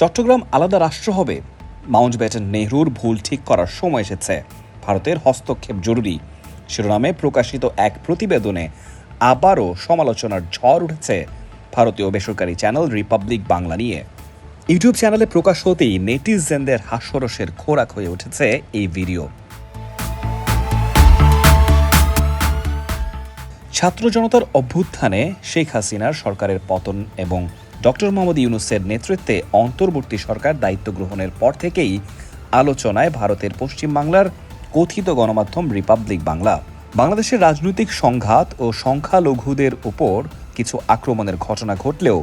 চট্টগ্রাম আলাদা রাষ্ট্র হবে। মাউন্ট ব্যাটেন নেহরুর ভুল ঠিক করার সময় এসেছে। ভারতের হস্তক্ষেপ জরুরি। শিরোনামে প্রকাশিত এক প্রতিবেদনে আবারও সমালোচনার ঝড় উঠেছে ভারতীয় বেসরকারি চ্যানেল রিপাবলিক বাংলা নিয়ে। ইউটিউব চ্যানেলে প্রকাশ হতেই নেটিজেনদের হাস্যরসের খোরাক হয়ে উঠেছে এই ভিডিও। ছাত্র জনতার অভ্যুত্থানে শেখ হাসিনার সরকারের পতন এবং ডক্টর মোহাম্মদ ইউনুসের নেতৃত্বে অন্তর্বর্তী সরকার দায়িত্ব গ্রহণের পর থেকেই আলোচনায় ভারতের পশ্চিমবাংলার কথিত গণমাধ্যম রিপাবলিক বাংলা। বাংলাদেশের রাজনৈতিক সংঘাত ও সংখ্যালঘুদের উপর কিছু আক্রমণের ঘটনা ঘটলেও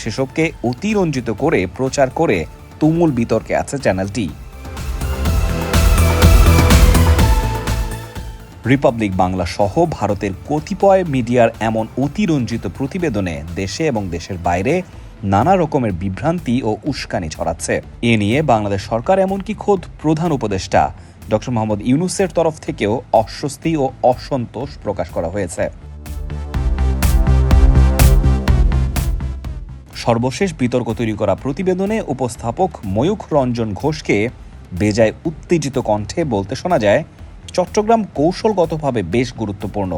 সেসবকে অতিরঞ্জিত করে প্রচার করে তুমুল বিতর্কে আছে চ্যানেলটি। রিপাবলিক বাংলা সহ ভারতের কতিপয় মিডিয়ার এমন অতিরঞ্জিত প্রতিবেদনে দেশে এবং দেশের বাইরে নানা রকমের বিভ্রান্তি ও উস্কানি ছড়াচ্ছে। এ নিয়ে বাংলাদেশ সরকার এমনকি খোদ প্রধান উপদেষ্টা ডক্টর মোহাম্মদ ইউনুসের তরফ থেকেও অস্বস্তি ও অসন্তোষ প্রকাশ করা হয়েছে। সর্বশেষ বিতর্ক তৈরি করা প্রতিবেদনে উপস্থাপক ময়ূখ রঞ্জন ঘোষকে বেজায় উত্তেজিত কণ্ঠে বলতে শোনা যায় চট্টগ্রাম কৌশলগতভাবে বেশ গুরুত্বপূর্ণ।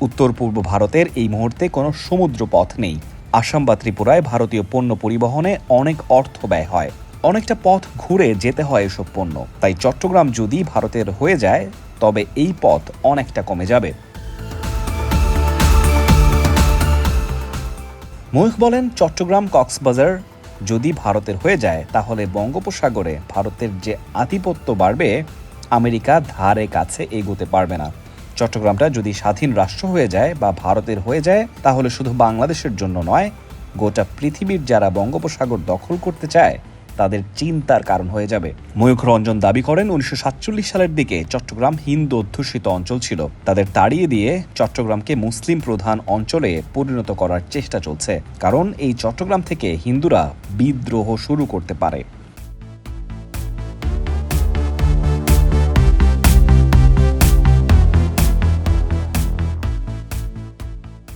উত্তর পূর্ব ভারতের এই মুহূর্তে কোনো সমুদ্র পথ নেই। আসাম বা ত্রিপুরায় ভারতীয় পণ্য পরিবহনে অনেক অর্থ ব্যয় হয়। অনেকটা পথ ঘুরে যেতে হয় এসব পণ্য। তাই চট্টগ্রাম যদি ভারতের হয়ে যায়, তবে এই পথ অনেকটা কমে যাবে। ময়ূখ বলেন চট্টগ্রাম কক্সবাজার, যদি ভারতের হয়ে যায়, তাহলে বঙ্গোপসাগরে ভারতের যে আধিপত্য বাড়বে আমেরিকা ধারে কাছে এগোতে পারবে না। চট্টগ্রামটা যদি স্বাধীন রাষ্ট্র হয়ে যায় বা ভারতের হয়ে যায়, তাহলে শুধু বাংলাদেশের জন্য নয়, গোটা পৃথিবীর যারা বঙ্গোপসাগর দখল করতে চায়, তাদের চিন্তার কারণ হয়ে যাবে। ময়ূখ রঞ্জন দাবি করেন, উনিশশো সাতচল্লিশ সালের দিকে চট্টগ্রাম হিন্দু অধ্যুষিত অঞ্চল ছিল। তাদের তাড়িয়ে দিয়ে চট্টগ্রামকে মুসলিম প্রধান অঞ্চলে পরিণত করার চেষ্টা চলছে। কারণ এই চট্টগ্রাম থেকে হিন্দুরা বিদ্রোহ শুরু করতে পারে।